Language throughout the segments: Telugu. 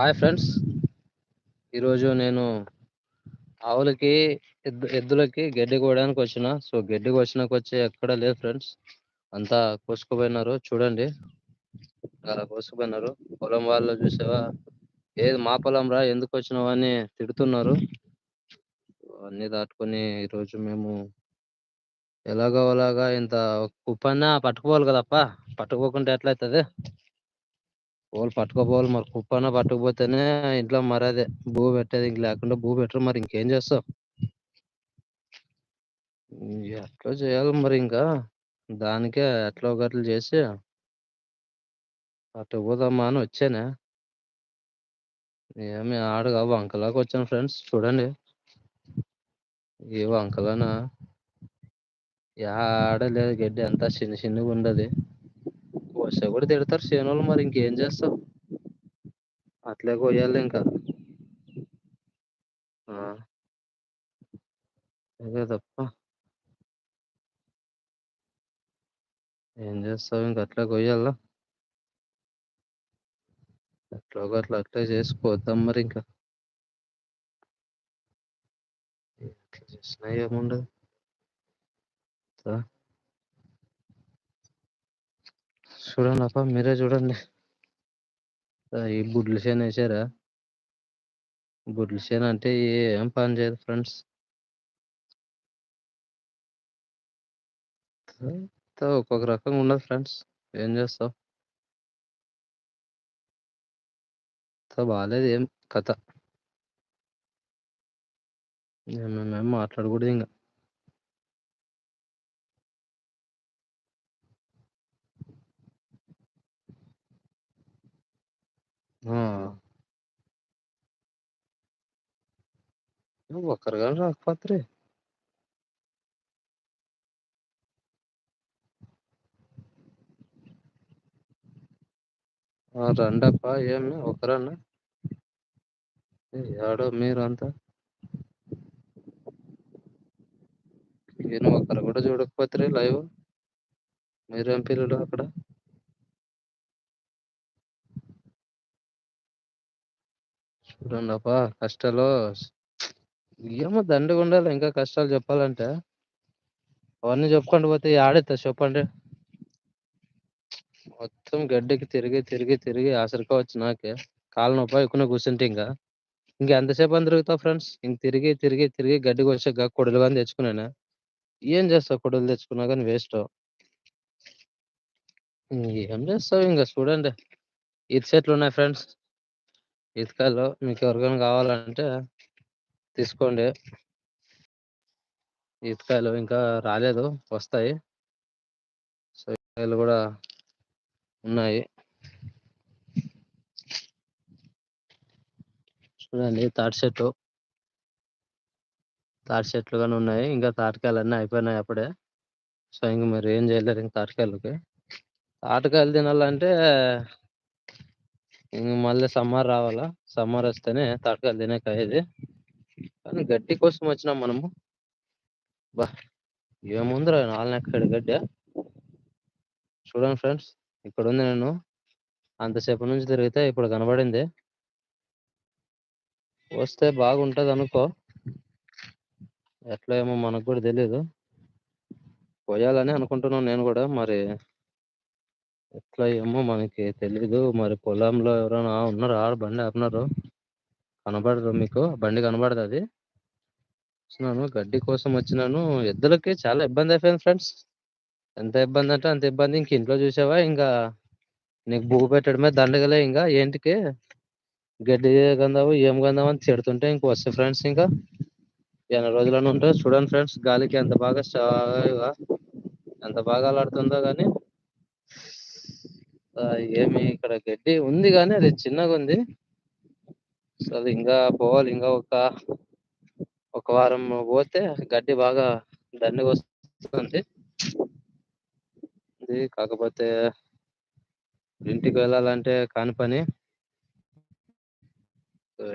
Hi friends. ఈరోజు నేను ఆవులకి ఎద్దు ఎద్దులకి గడ్డి కోయడానికి వచ్చిన. సో గడ్డి కోసినాక వచ్చి ఎక్కడ లేదు ఫ్రెండ్స్. అంతా కోసుకుపోయినారు. చూడండి. అలా కోసుకుపోయినారు. పొలం వాళ్ళు చూసావా? ఏది మా పొలం రా ఎందుకు వచ్చినావు అని తిడుతున్నారు. అన్ని దాటుకొని ఈరోజు మేము ఎలాగో అలాగా ఇంత కుప్పన్నా పట్టుకోవాలి కదప్ప? పట్టుకోకుంటే ఎట్లయితుంది? వాళ్ళు పట్టుకోపోవాలి మరి కుప్పన పట్టుకుపోతేనే ఇంట్లో మరి అదే భూ పెట్టేది. ఇంక లేకుండా భూ పెట్టరు మరి ఇంకేం చేస్తావు ఎట్లా చేయాలి మరి ఇంకా? దానికే ఎట్లా ఒకట్లు చేసి పట్టుకుపోదామా అని వచ్చానే. ఏమి ఆడగా వంకలాగా వచ్చాను ఫ్రెండ్స్ చూడండి. ఏ వంకలనా? ఆడలేదు గడ్డి అంతా చిన్న చిన్నగా ఉండదు వస్తే కూడా తిడతారు. చేనులు మరి ఇంకేం చేస్తావు అట్లే కొయ్యాలి ఇంకా. అదే తప్ప. ఏం చేస్తావు ఇంక? అట్లా కొయ్యాలా? అట్లా అట్లా అట్లా చేసుకోద్దాం మరి ఇంకా. అట్లా చేసినా ఏముండదు. చూడండి అప్ప మీరే చూడండి. ఈ బుడ్లు చేను వేసారా? బుడ్లు చేను అంటే ఏం పని చేయదు ఫ్రెండ్స్. ఒక్కొక్క రకంగా ఉండదు ఫ్రెండ్స్. ఏం చేస్తావు? బాగాలేదు ఏం కథ. మేము మాట్లాడకూడదు ఇంకా ఒక్కరు కానీ రాకపోతే రండప్ప ఏమి ఒకరన్నా? ఏడో మీరు అంతా నేను ఒకరు కూడా చూడకపోతే లైవ్. మీరేం పిల్లలు అక్కడ? చూడండి కష్టాలు ఏమో దండగా ఉండాలి. ఇంకా కష్టాలు చెప్పాలంటే అవన్నీ చెప్పుకుంటూ పోతే ఆడేస్తా చెప్పండి. మొత్తం గడ్డికి తిరిగి తిరిగి తిరిగి ఆసరికోవచ్చు నాకే. కాళ్ళ నొప్పి ఎక్కువ కూర్చుంటే ఇంకా. ఇంకా ఎంతసేపు అని తిరుగుతావు ఫ్రెండ్స్? ఇంక తిరిగి తిరిగి తిరిగి గడ్డికి వచ్చాక కొడులు కానీ తెచ్చుకున్నాను ఏం చేస్తావు కొడులు తెచ్చుకున్నా కానీ వేస్ట్. ఏం చేస్తావు ఇంకా చూడండి. ఇది చెట్లు ఉన్నాయి ఫ్రెండ్స్. ఈతకాయలు మీకు ఎవరికైనా కావాలంటే తీసుకోండి. ఈతకాయలు ఇంకా రాలేదు వస్తాయి. సో ఈతకాయలు కూడా ఉన్నాయి. చూడండి తాటి చెట్టు తాటి చెట్లు కానీ ఉన్నాయి. ఇంకా తాటికాయలు అన్నీ అయిపోయినాయి అప్పుడే. సో ఇంక మీరు ఏం చేయలేరు ఇంక తాటికాయలకి. తాటికాయలు తినాలంటే ఇంక మళ్ళీ సమ్మర్ రావాలా? సమ్మర్ వస్తేనే తాటికాయలు తినేకాయది కానీ గడ్డి కోసం వచ్చినాం మనము. బా ఏముందిరా నాలుగు గడ్డి. చూడండి ఫ్రెండ్స్ ఇక్కడ ఉంది నేను. అంతసేపు నుంచి తిరిగితే ఇప్పుడు కనబడింది. వస్తే బాగుంటది అనుకో. ఎట్లా ఏమో మనకు కూడా తెలియదు పోయాలని అనుకుంటున్నాను నేను కూడా మరి ఎట్లా ఏమో మనకి తెలీదు. మరి పొలంలో ఎవరైనా ఉన్నారు? ఆడ బండి ఆపినారు. కనబడదు మీకు? బండి కనబడదు అది. వచ్చినాను. గడ్డి కోసం వచ్చినాను. ఎద్దులకి చాలా ఇబ్బంది అయిపోయింది ఫ్రెండ్స్. ఎంత ఇబ్బంది అంటే అంత ఇబ్బంది. ఇంక ఇంట్లో చూసావా? ఇంకా నీకు భూ పెట్టడమే దండగలే ఇంకా. ఏంటికి? గడ్డి గందావు ఏం గందావు అని తిడుతుంటే ఇంక వస్తే ఫ్రెండ్స్ ఇంకా. ఎన్ని రోజులను ఉంటే చూడండి ఫ్రెండ్స్ గాలికి ఎంత బాగా ఎంత బాగా అలాడుతుందో కానీ ఏమి ఇక్కడ గడ్డి ఉంది కానీ అది చిన్నగా ఉంది. అది ఇంకా పోవాలి. ఇంకా ఒక ఒక వారం పోతే గడ్డి బాగా దండిగా వస్తుంది. కాకపోతే ఇంటికి వెళ్ళాలంటే కాని పని.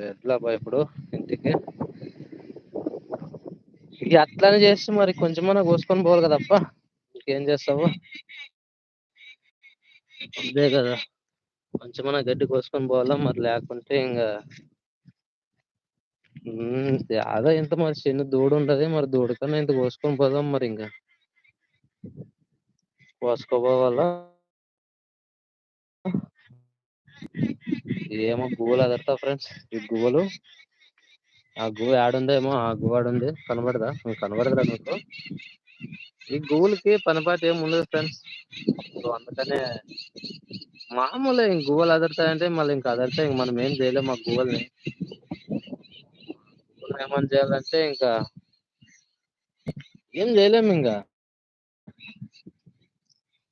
ఎట్లా ఇప్పుడు ఇంటికి? ఇక అట్లానే చేస్తే మరి కొంచెమన్నా కోసుకొని పోవాలి కదప్ప. ఇంకేం చేస్తావు? అదే కదా. కొంచెమన్నా గడ్డి కోసుకొని పోవాలా మరి లేకుంటే ఇంకా అదే ఇంత మరి చిన్న దూడు ఉంటది మరి దూడ కన్నా ఇంత కోసుకొని పోదాం మరి ఇంకా కోసుకోపోవాలా? ఏమో గువ్వలు అదర్త ఫ్రెండ్స్. ఈ గువ్వలు ఆ గువ్వ ఏడుందేమో ఆ గువాడు ఉంది కనబడదా? కనబడదురా మీకు ఈ గూగుల్కి పనిపాటు ఏమి ఉండదు ఫ్రెండ్స్. సో అందుకనే మామూలే ఇంక గువ్వలు అదురుతాయంటే మళ్ళీ ఇంకా అదరితే ఇంక మనం ఏం చేయలేము గూగుల్ని ఏమని చేయాలంటే ఇంకా ఏం చేయలేము ఇంకా.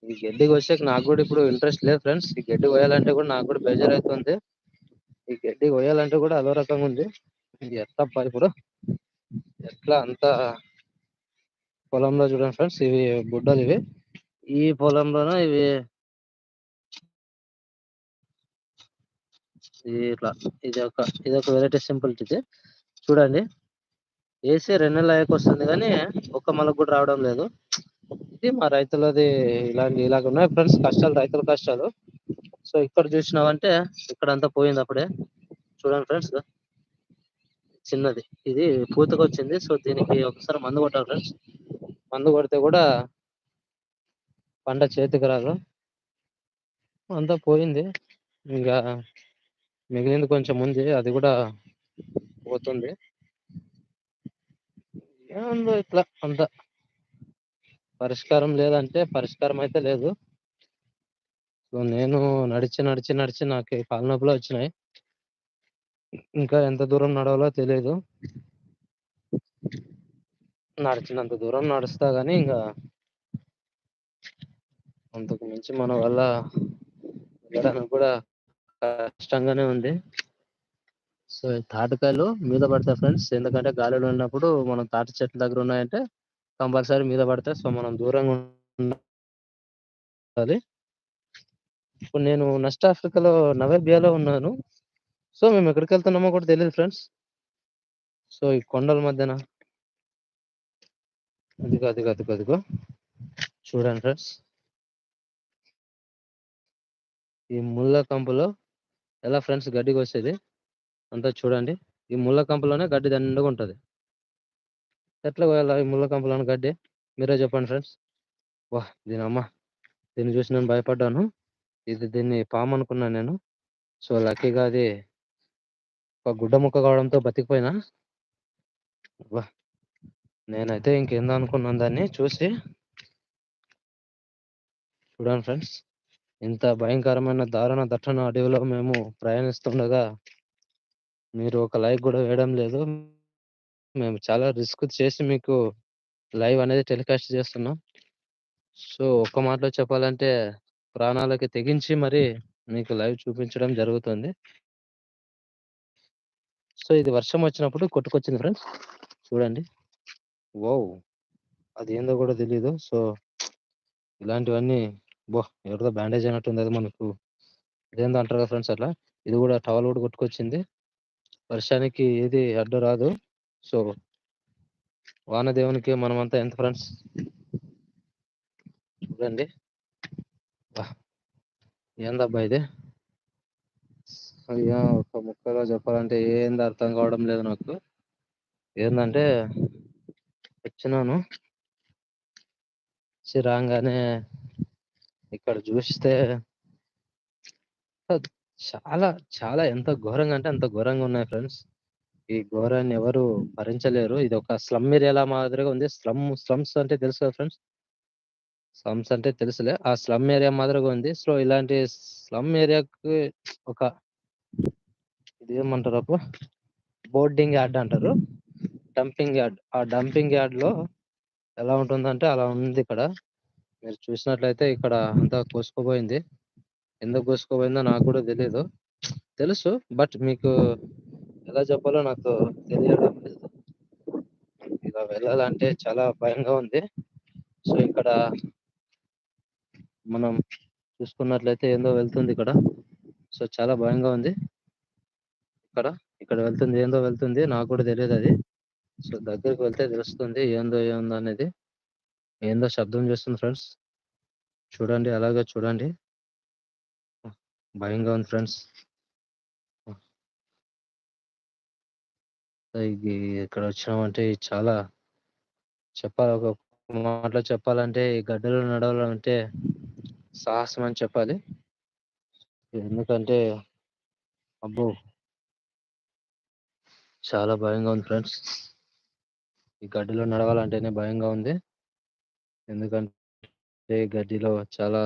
ఈ గడ్డి వచ్చాక నాకు కూడా ఇప్పుడు ఇంట్రెస్ట్ లేదు ఫ్రెండ్స్. ఈ గడ్డి కోయాలంటే కూడా నాకు కూడా బెజర్ అవుతుంది ఈ గడ్డి కోయాలంటే కూడా అదో రకంగా ఉంది. ఎట్లా ఇప్పుడు? ఎట్లా అంతా పొలంలో చూడండి ఫ్రెండ్స్ ఇవి గుడ్డలు ఇవి. ఈ పొలంలోన ఇవి? ఇట్లా ఇది ఒక ఇది ఒక వెరైటీ సింపుల్ ఇది. చూడండి వేసి రెండు నెలలు అయ్యాక వస్తుంది కానీ ఒక్క మలక కూడా రావడం లేదు. ఇది మా రైతులది ఇలాంటి ఇలాగ ఉన్నాయి ఫ్రెండ్స్ కష్టాలు రైతుల కష్టాలు. సో ఇక్కడ చూసినావంటే ఇక్కడ అంతా పోయింది అప్పుడే. చూడండి ఫ్రెండ్స్. చిన్నది. ఇది పూతకు వచ్చింది సో దీనికి ఒకసారి మందు కొట్టాలి ఫ్రెండ్స్. మందు కొడితే కూడా పంట చేతికి రాదు. అంతా పోయింది. ఇంకా మిగిలింది కొంచెం ఉంది. అది కూడా పోతుంది. ఏముందో ఇట్లా అంత. పరిష్కారం లేదంటే పరిష్కారం అయితే లేదు. సో నేను నడిచి నడిచి నడిచి నాకు కాళ్ళ నొప్పులు వచ్చినాయి. ఇంకా ఎంత దూరం నడవాలో తెలియదు నడిచినంత దూరం నడుస్తా గానీ ఇంకా అంతకు మించి మన వల్ల వెళ్ళడానికి కూడా కష్టంగానే ఉంది. సో తాటికాయలు మీద పడతాయి ఫ్రెండ్స్. ఎందుకంటే గాలిలో ఉన్నప్పుడు మనం తాటి చెట్ల దగ్గర ఉన్నాయంటే కంపల్సరీ మీద పడతాయి. సో మనం దూరంగా ఉండాలి. ఇప్పుడు నేను నస్ట్ ఆఫ్రికాలో నవేబియాలో ఉన్నాను. సో మేము ఎక్కడికి వెళ్తున్నామో కూడా తెలియదు ఫ్రెండ్స్. సో ఈ కొండల మధ్యన. అదిగో అదిగో అదిగో అదిగో. చూడండి ఫ్రెండ్స్. ఈ ముళ్ళ కంపులో ఎలా ఫ్రెండ్స్ గడ్డికి వచ్చేది? అంతా చూడండి. ఈ ముళ్ళ కంపలోనే గడ్డి దండగా ఉంటుంది. ఎట్లా పోయాలా ఈ ముళ్ళ కంపలోనే గడ్డి? మీరే చెప్పండి ఫ్రెండ్స్. వా దీని అమ్మ దీన్ని చూసి నేను భయపడ్డాను. ఇది దీన్ని పాము అనుకున్నాను నేను. సో లక్కీగా అది ఒక గుడ్డ ముక్క కావడంతో బతికిపోయినా? వా నేనైతే ఇంకేందో అనుకున్నాను దాన్ని చూసి. చూడండి ఫ్రెండ్స్. ఇంత భయంకరమైన దారుణ దట్టణ అడవిలో మేము ప్రయాణిస్తుండగా మీరు ఒక లైవ్ కూడా వేయడం లేదు. మేము చాలా రిస్క్ చేసి మీకు లైవ్ అనేది టెలికాస్ట్ చేస్తున్నాం. సో ఒక్క మాటలో చెప్పాలంటే ప్రాణాలకి తెగించి మరి మీకు లైవ్ చూపించడం జరుగుతుంది. సో ఇది వర్షం వచ్చినప్పుడు కొట్టుకొచ్చింది ఫ్రెండ్స్. చూడండి. ఓ అది ఏందో కూడా తెలియదు సో ఇలాంటివన్నీ బో ఎవరిదో బ్యాండేజ్ అయినట్టుంది అది మనకు. ఇదేందో అంటారు కదా ఫ్రెండ్స్ అట్లా. ఇది కూడా టవల్ కూడా కొట్టుకొచ్చింది. వర్షానికి ఏది అడ్డు రాదు. సో వాన దేవునికి మనమంతా ఎంత ఫ్రెండ్స్? చూడండి. ఏందబ్బా ఇది? అయ్యా ఒక ముక్కగా చెప్పాలంటే ఏంది అర్థం కావడం లేదు నాకు. ఏందంటే వచ్చినాను. రాగానే ఇక్కడ చూస్తే చాలా చాలా ఎంత ఘోరంగా అంటే అంత ఘోరంగా ఉన్నాయి ఫ్రెండ్స్. ఈ ఘోరాన్ని ఎవరు భరించలేరు. ఇది ఒక స్లమ్ ఏరియా మాదిరిగా ఉంది. స్లమ్ స్లమ్స్ అంటే తెలుసు కదా ఫ్రెండ్స్? స్లమ్స్ అంటే తెలుసులే. ఆ స్లమ్ ఏరియా మాదిరిగా ఉంది. సో ఇలాంటి స్లమ్ ఏరియాకి ఒక ఇది ఏమంటారు అప్పు బోర్డింగ్ యార్డ్ అంటారు. డంపింగ్ యార్డ్ ఆ డంపింగ్ యార్డ్లో ఎలా ఉంటుందంటే అలా ఉంది ఇక్కడ. మీరు చూసినట్లయితే ఇక్కడ అంతా కోసుకోబోయింది ఎందుకు కోసుకోబోయిందో నాకు కూడా తెలియదు తెలుసు బట్ మీకు ఎలా చెప్పాలో నాకు తెలియడం లేదు. ఇలా వెళ్ళాలంటే చాలా భయంగా ఉంది. సో ఇక్కడ మనం చూసుకున్నట్లయితే ఏందో వెళ్తుంది ఇక్కడ. సో చాలా భయంగా ఉంది. ఇక్కడ ఇక్కడ వెళ్తుంది ఏందో వెళ్తుంది నాకు కూడా తెలియదు అది సో దగ్గరికి వెళ్తే తెలుస్తుంది ఏందో ఏందో అనేది ఏందో శబ్దం చేస్తుంది ఫ్రెండ్స్ చూడండి అలాగే చూడండి భయంగా ఉంది ఫ్రెండ్స్. ఇది ఇక్కడ వచ్చినామంటే చాలా చెప్పాలి ఒక మాటలో చెప్పాలంటే ఈ గడ్డలో నడవాలంటే సాహసం అని చెప్పాలి. ఎందుకంటే అబ్బో! చాలా భయంగా ఉంది ఫ్రెండ్స్. ఈ గడ్డిలో నడవాలంటేనే భయంగా ఉంది. ఎందుకంటే గడ్డిలో చాలా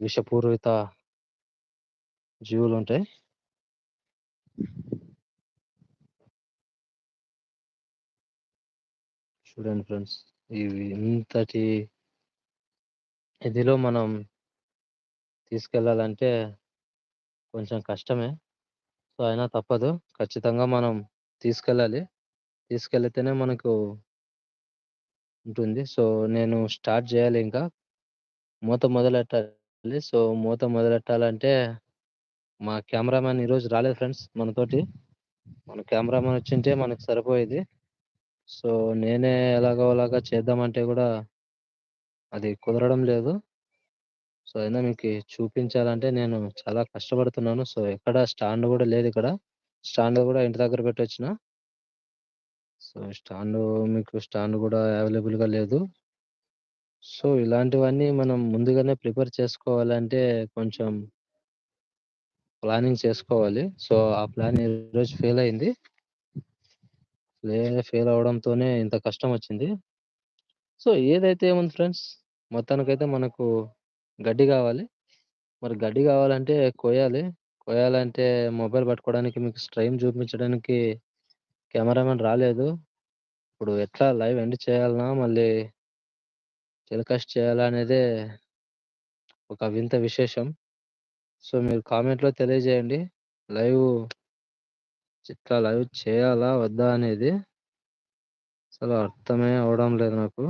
విషపూరిత జీవులు ఉంటాయి చూడండి ఫ్రెండ్స్. ఇవి ఇంతటి ఇదిలో మనం తీసుకెళ్ళాలంటే కొంచెం కష్టమే. సో, అయినా తప్పదు. ఖచ్చితంగా మనం తీసుకెళ్ళాలి. తీసుకెళ్తేనే మనకు ఉంటుంది. సో, నేను స్టార్ట్ చేయాలి ఇంకా. మూత మొదలెట్టాలి. సో, మూత మొదలెట్టాలంటే మా కెమెరామాన్ ఈరోజు రాలేదు ఫ్రెండ్స్ మనతోటి. మన కెమెరామాన్ వచ్చింటే మనకు సరిపోయేది. సో, నేనే ఎలాగోలాగా చేద్దామంటే కూడా అది కుదరడం లేదు. సో, అయినా మీకు చూపించాలంటే నేను చాలా కష్టపడుతున్నాను. సో, ఎక్కడ స్టాండ్ గూడా లేదిక్కడ. స్టాండ్ గూడా ఇంటి దగ్గర పెట్టొచ్చిన. సో, స్టాండు మీకు స్టాండ్ గూడా అవైలబుల్‌గా లేదు. సో, ఇలాంటివన్నీ మనం ముందుగానే ప్రిపేర్ చేసుకోవాలంటే కొంచెం ప్లానింగ్ చేసుకోవాలి. సో, ఆ ప్లాన్ ఈరోజు ఫెయిల్ అయింది. ఫె ఫెయిల్ అవ్వడంతోనే ఇంత కష్టం వచ్చింది. సో, ఏదైతే ఏముంది ఫ్రెండ్స్. మొత్తానికైతే మనకు గడ్డి గావాలి. మరి గడ్డి గావాలంటే కోయాలి. కోయాలంటే మొబైల్ పట్టుకోవడానికి మీకు స్ట్రైమ్ చూపించడానికి కెమెరామాన్ రాలేదు. ఇప్పుడు ఎట్లా లైవ్ ఎండ్ చేయాలనా? మళ్ళీ టెలికాస్ట్ చేయాలా అనేదే ఒక వింత విశేషం. సో, మీరు కామెంట్‌లో తెలియజేయండి. లైవ్ ఇట్లా లైవ్ చేయాలా? వద్దా? అనేది. అసలు అర్థమే అవ్వడం లేదు నాకు.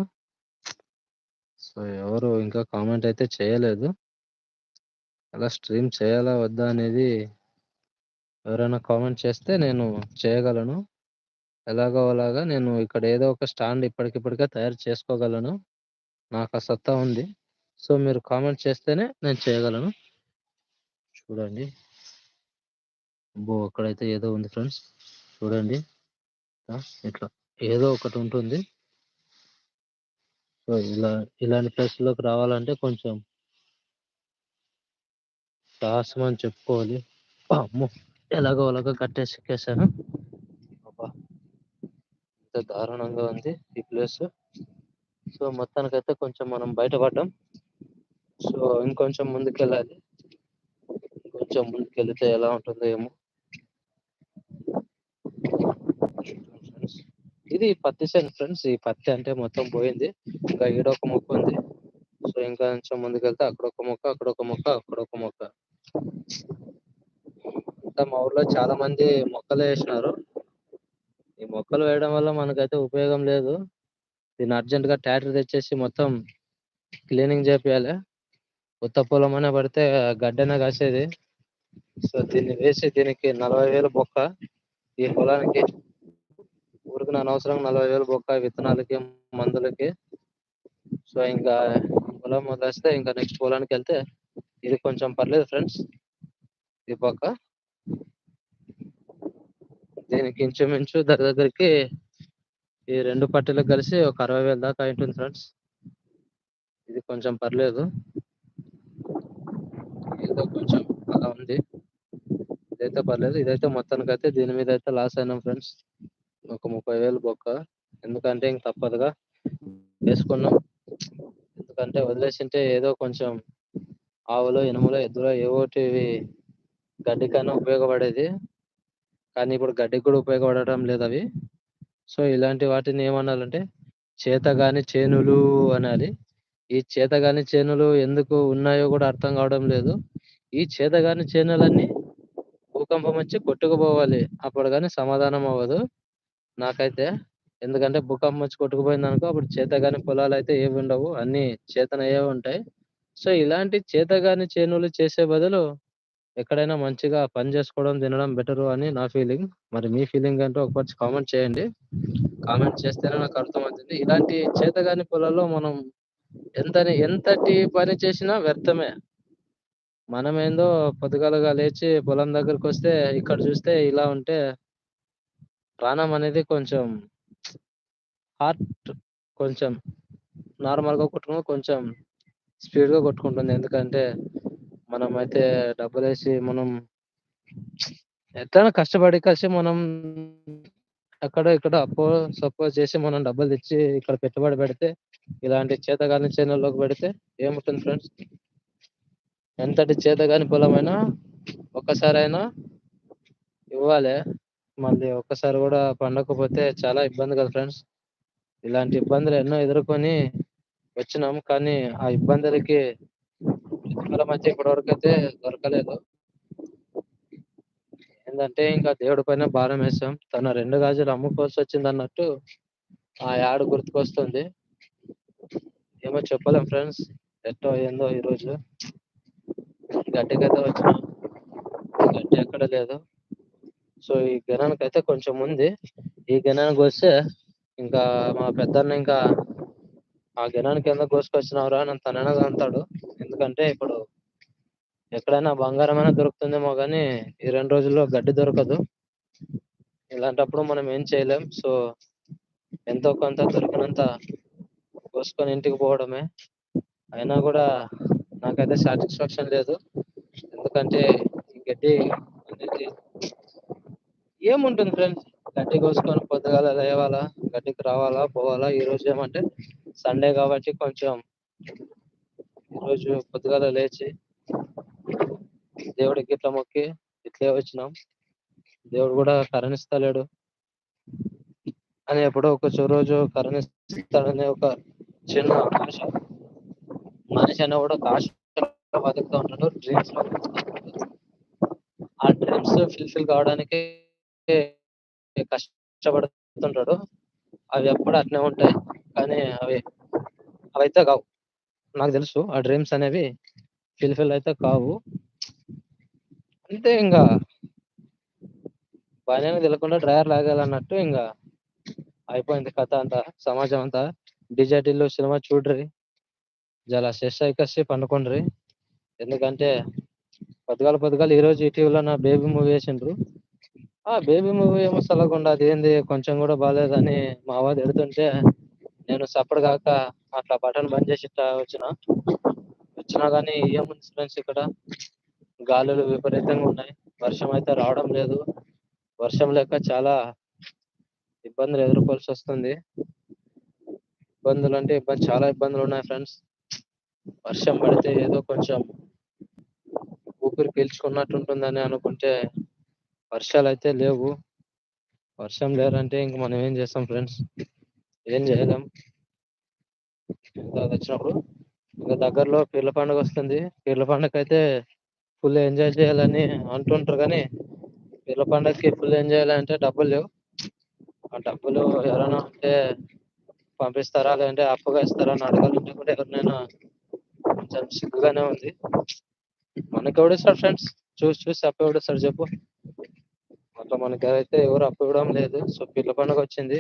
సో, ఎవరు ఇంకా కామెంట్ అయితే చేయలేదు. అలా స్ట్రీమ్ చేయాలా? వద్దా? అనేది ఎవరైనా కామెంట్ చేస్తే నేను చేయగలను. ఎలాగో అలాగా నేను ఇక్కడ ఏదో ఒక స్టాండ్ ఇప్పటికిప్పటికే తయారు చేసుకోగలను. నాకు ఆ సత్తా ఉంది. సో, మీరు కామెంట్ చేస్తేనే నేను చేయగలను. చూడండి. బో అక్కడైతే ఏదో ఉంది ఫ్రెండ్స్. చూడండి. ఇట్లా ఏదో ఒకటి ఉంటుంది. సో, ఇలా ఇలాంటి ప్లేస్‌లోకి రావాలంటే కొంచెం సాహసం అని చెప్పుకోవాలి. అమ్మో! ఎలాగో అలాగో కట్టేసి ఎక్కేసాను. ఇంత దారుణంగా ఉంది ఈ ప్లేస్ సో, మొత్తానికైతే కొంచెం మనం బయటపడ్డాం. సో, ఇంకొంచెం ముందుకెళ్ళాలి. కొంచెం ముందుకెళ్తే ఎలా ఉంటుందో ఏమో! ఫ్రెండ్స్. ఇది పత్తి చేను ఫ్రెండ్స్. ఈ పత్తి అంటే మొత్తం పోయింది. ఇంకా ఈడొక మొక్క ఉంది. సో, ఇంకా కొంచెం ముందుకెళ్తే అక్కడ ఒక మొక్క, అక్కడ ఒక మొక్క, అక్కడ ఒక మొక్క. ఇంకా మా ఊర్లో చాలా మంది మొక్కలు వేసినారు ఈ మొక్కలు వేయడం వల్ల మనకైతే ఉపయోగం లేదు. దీన్ని అర్జెంట్గా ట్రాక్టర్ తెచ్చేసి మొత్తం క్లీనింగ్ చేపియాలి. కొత్త పొలం అనే పడితే గడ్డనే కాసేది. సో, దీన్ని వేసి దీనికి నలభై వేలు బొక్క. ఈ పొలానికి. ఊరికనే అనవసరంగా 40,000 బొక్క విత్తనాలకి, మందులకి. సో, ఇంకా పొలం వదిలేస్తే ఇంకా నెక్స్ట్ పొలానికి వెళ్తే ఇది కొంచెం పర్లేదు ఫ్రెండ్స్. ఈ పక్క. దీనికి ఇంచుమించు దగ్గర దగ్గరికి ఈ రెండు పట్టీలకు కలిసి ఒక అరవై వేల దాకా ఉంటుంది ఫ్రెండ్స్. ఇది కొంచెం పర్లేదు. ఏదో కొంచెం అలా ఉంది. ఇదైతే పర్లేదు. ఇదైతే మొత్తానికైతే దీని మీద అయితే లాస్ అయినాం ఫ్రెండ్స్. ఒక 30,000 బొక్క. ఎందుకంటే ఇంక తప్పదుగా. వేసుకున్నాం. ఎందుకంటే వదిలేసింటే ఏదో కొంచెం ఆవులో, ఎనుములో, ఎద్దులో ఏవోటివి గడ్డికైనా ఉపయోగపడేది. కానీ ఇప్పుడు గడ్డికి కూడా ఉపయోగపడటం లేదు అవి సో, ఇలాంటి వాటిని ఏమనాలంటే చేతగాని చేనులు అనాలి. ఈ చేత గాని చేనులు ఎందుకు ఉన్నాయో కూడా అర్థం కావడం లేదు. ఈ చేతగాని చేనులన్నీ భూకంపం వచ్చి కొట్టుకుపోవాలి. అప్పుడు కానీ సమాధానం అవ్వదు. నాకైతే. ఎందుకంటే భూకంపం వచ్చి కొట్టుకుపోయింది అనుకో అప్పుడు చేతగాని పొలాలైతే ఏవి ఉండవు. అన్ని చేతనయ్యే ఉంటాయి. సో, ఇలాంటి చేతగాని చేనులు చేసే బదులు ఎక్కడైనా మంచిగా పని చేసుకోవడం, తినడం బెటరు అని నా ఫీలింగ్. మరి మీ ఫీలింగ్ అంటే ఒకసారి కామెంట్ చేయండి. కామెంట్ చేస్తేనే నాకు అర్థమవుతుంది. ఇలాంటి చేతగాని పొలాల్లో మనం ఎంత ఎంతటి పని చేసినా వ్యర్థమే. మనమేందో పొద్దుగాలుగా లేచి పొలం దగ్గరకొస్తే ఇక్కడ చూస్తే ఇలా ఉంటే ప్రాణం అనేది కొంచెం హార్ట్ కొంచెం నార్మల్‌గా కొట్టుకుని కొంచెం స్పీడ్‌గా కొట్టుకుంటుంది. ఎందుకంటే మనం అయితే డబ్బులు వేసి మనం ఎట్లైనా కష్టపడి కలిసి మనం అక్కడ ఇక్కడ అప్పో సప్పో చేసి మనం డబ్బులు తెచ్చి ఇక్కడ పెట్టుబడి పెడితే ఇలాంటి చేతగాని చేనుల్లోకి పెడితే ఏముంటుంది ఫ్రెండ్స్? ఎంతటి చేతగాని పొలమైనా ఒక్కసారైనా ఇవ్వాలి మళ్ళీ ఒక్కసారి కూడా పండకపోతే చాలా ఇబ్బంది కదా ఫ్రెండ్స్. ఇలాంటి ఇబ్బందులు ఎన్నో ఎదుర్కొని వచ్చినాం. కానీ ఆ ఇబ్బందులకి ప్రతిఫలం అయితే దొరకలేదు. ఏంటంటే ఇంకా దేవుడి పైన భారం వేసాం. తన రెండు గాజులు అమ్ముకోవాల్సి వచ్చిందన్నట్టు ఆ యాడ్ గుర్తుకొస్తుంది. ఏమో చెప్పలేం ఫ్రెండ్స్. ఎట్టో ఏందో ఈరోజు. గడ్డికైతే వచ్చినాం. గడ్డి ఎక్కడ లేదు. సో, ఈ గెనానికైతే కొంచెం ఉంది. ఈ గణానికి కోస్తే ఇంకా మా పెద్దన్న ఇంకా ఆ గణానికి ఎందుకు కోసుకొచ్చినవరా అని తన అంటాడు ఎందుకంటే ఇప్పుడు ఎక్కడైనా బంగారమైనా దొరుకుతుందేమో కానీ ఈ రెండు రోజుల్లో గడ్డి దొరకదు. ఇలాంటప్పుడు మనం ఏం చేయలేం. సో, ఎంతో కొంత దొరికినంత కోసుకొని ఇంటికి పోవడమే. అయినా కూడా నాకైతే సాటిస్ఫాక్షన్ లేదు. ఎందుకంటే ఈ గడ్డి అనేది ఏముంటుంది ఫ్రెండ్స్ గడ్డి కోసుకొని పొద్దుగాల లేవాలా, గడ్డికి రావాలా, పోవాలా. ఈ రోజు ఏమంటే సండే కాబట్టి కొంచెం ఈరోజు పొద్దుగాల లేచి దేవుడికి ఇట్లా మొక్కి ఇట్లే వచ్చినాం. దేవుడు కూడా కరణిస్తలేడు అని ఎప్పుడో ఒక చో రోజు కరుణిస్తాడనే ఒక చిన్న ఆశ. మనిషి అనే కూడా ఆశతో బతుకుతూ ఉంటాడు. డ్రీమ్స్‌లో ఆ డ్రీమ్స్ ఫుల్‌ఫిల్ కావడానికి కష్టపడుతుంటాడు. అవి ఎప్పుడు అట్నే ఉంటాయి. కానీ అవి అవైతే కావు. నాకు తెలుసు ఆ డ్రీమ్స్ అనేవి ఫిల్ఫిల్ అయితే కావు. అంతే ఇంకా బాగానే తెలియకుండా డ్రైవర్ లాగాలన్నట్టు ఇంకా అయిపోయింది కథ అంతా. సమాజం అంతా. 'డీజే సినిమా చూడ్రి చాలా స్ట్రెస్ ఎక్కేసి పండుకుండ్రి ఎందుకంటే పొద్దుగాల పొద్దుగాల ఈరోజు నా 'బేబీ' మూవీ వేసిండ్రు ఆ 'బేబీ' మూవీ ఏమో సల్లగుండా అదేంది కొంచెం కూడా బాగాలేదని మా అవ్వ తిడుతుంటే నేను సప్పుడుగాక అట్లా బటన్ బంద్ చేసి ఇట్టా వచ్చిన. వచ్చినా గానీ ఏముంది ఫ్రెండ్స్ ఇక్కడ గాలులు విపరీతంగా ఉన్నాయి. వర్షం అయితే రావడం లేదు. వర్షం లేక చాలా ఇబ్బందులు ఎదుర్కోవాల్సి వస్తుంది ఇబ్బందులు అంటే ఇబ్బంది చాలా ఇబ్బందులు ఉన్నాయి ఫ్రెండ్స్. వర్షం పడితే ఏదో కొంచెం ఊపిరి పీల్చుకున్నట్టు ఉంటుందని అనుకుంటే వర్షాలు అయితే లేవు. వర్షం లేరంటే ఇంక మనం ఏం చేస్తాం ఫ్రెండ్స్. ఏం చేయలేం. వచ్చినప్పుడు ఇంకా దగ్గరలో పీర్ల పండుగొస్తుంది. పీర్ల అయితే ఫుల్ ఎంజాయ్ చేయాలని అంటుంటారు కానీ పీర్ల పండుగకి ఫుల్ ఎంజాయ్ చేయాలంటే డబ్బులు లేవు. ఆ డబ్బులు ఎవరైనా ఉంటే పంపిస్తారా? లేదంటే అప్పుగా ఇస్తారా? అని అడగాలంటే కూడా ఎవరినైనా కొంచెం సిగ్గుగానే ఉంది. మనకి మనకెవడిస్తాడు ఫ్రెండ్స్. చూసి చూసి అప్పు ఎవడిస్తాడు చెప్పు. అట్లా మనకైతే ఎవరు అప్పు ఇవ్వడం లేదు. సో, పిల్లల పండుగ వచ్చింది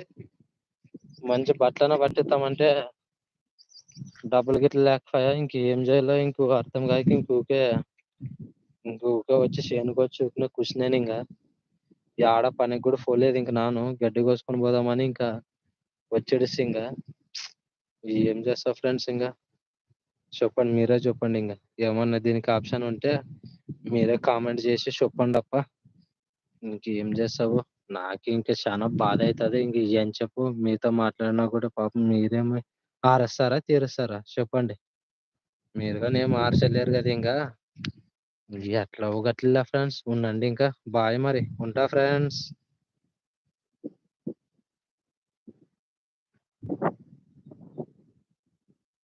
మంచి బట్టలైనా పట్టిస్తామంటే డబ్బులు గిట్ల లేకపాయె. ఇంకేం చేయాలో ఇంకో అర్థం కాక ఇంకొకే ఇంకొకే వచ్చి ఊకే వచ్చి చేనుకొచ్చి ఇంకా ఆడ పనికి కూడా పోలేదు ఇంకా నాను. గడ్డి కోసుకొని పోదామని ఇంకా వచ్చేసి ఇంగ. ఏం చేస్తావు ఫ్రెండ్స్ ఇంగ. చెప్పండి మీరే చెప్పండి ఇంకా ఏమన్నా దీనికి ఆప్షన్ ఉంటే మీరే కామెంట్ చేసి చెప్పండి తప్ప ఇంకేం చేస్తావు. నాకు ఇంకా చాలా బాధ అవుతుంది ఇంక ఏం చెప్పు మీతో మాట్లాడినా కూడా పాపం మీరేమో ఆరేస్తారా తీరుస్తారా? చెప్పండి. మీరు కానీ ఏం మార్చలేరు కదా ఇంకా ఎట్లా ఒకట్లా ఫ్రెండ్స్. ఉండండి ఇంకా. బాయ్ మరి. ఉంటా ఫ్రెండ్స్.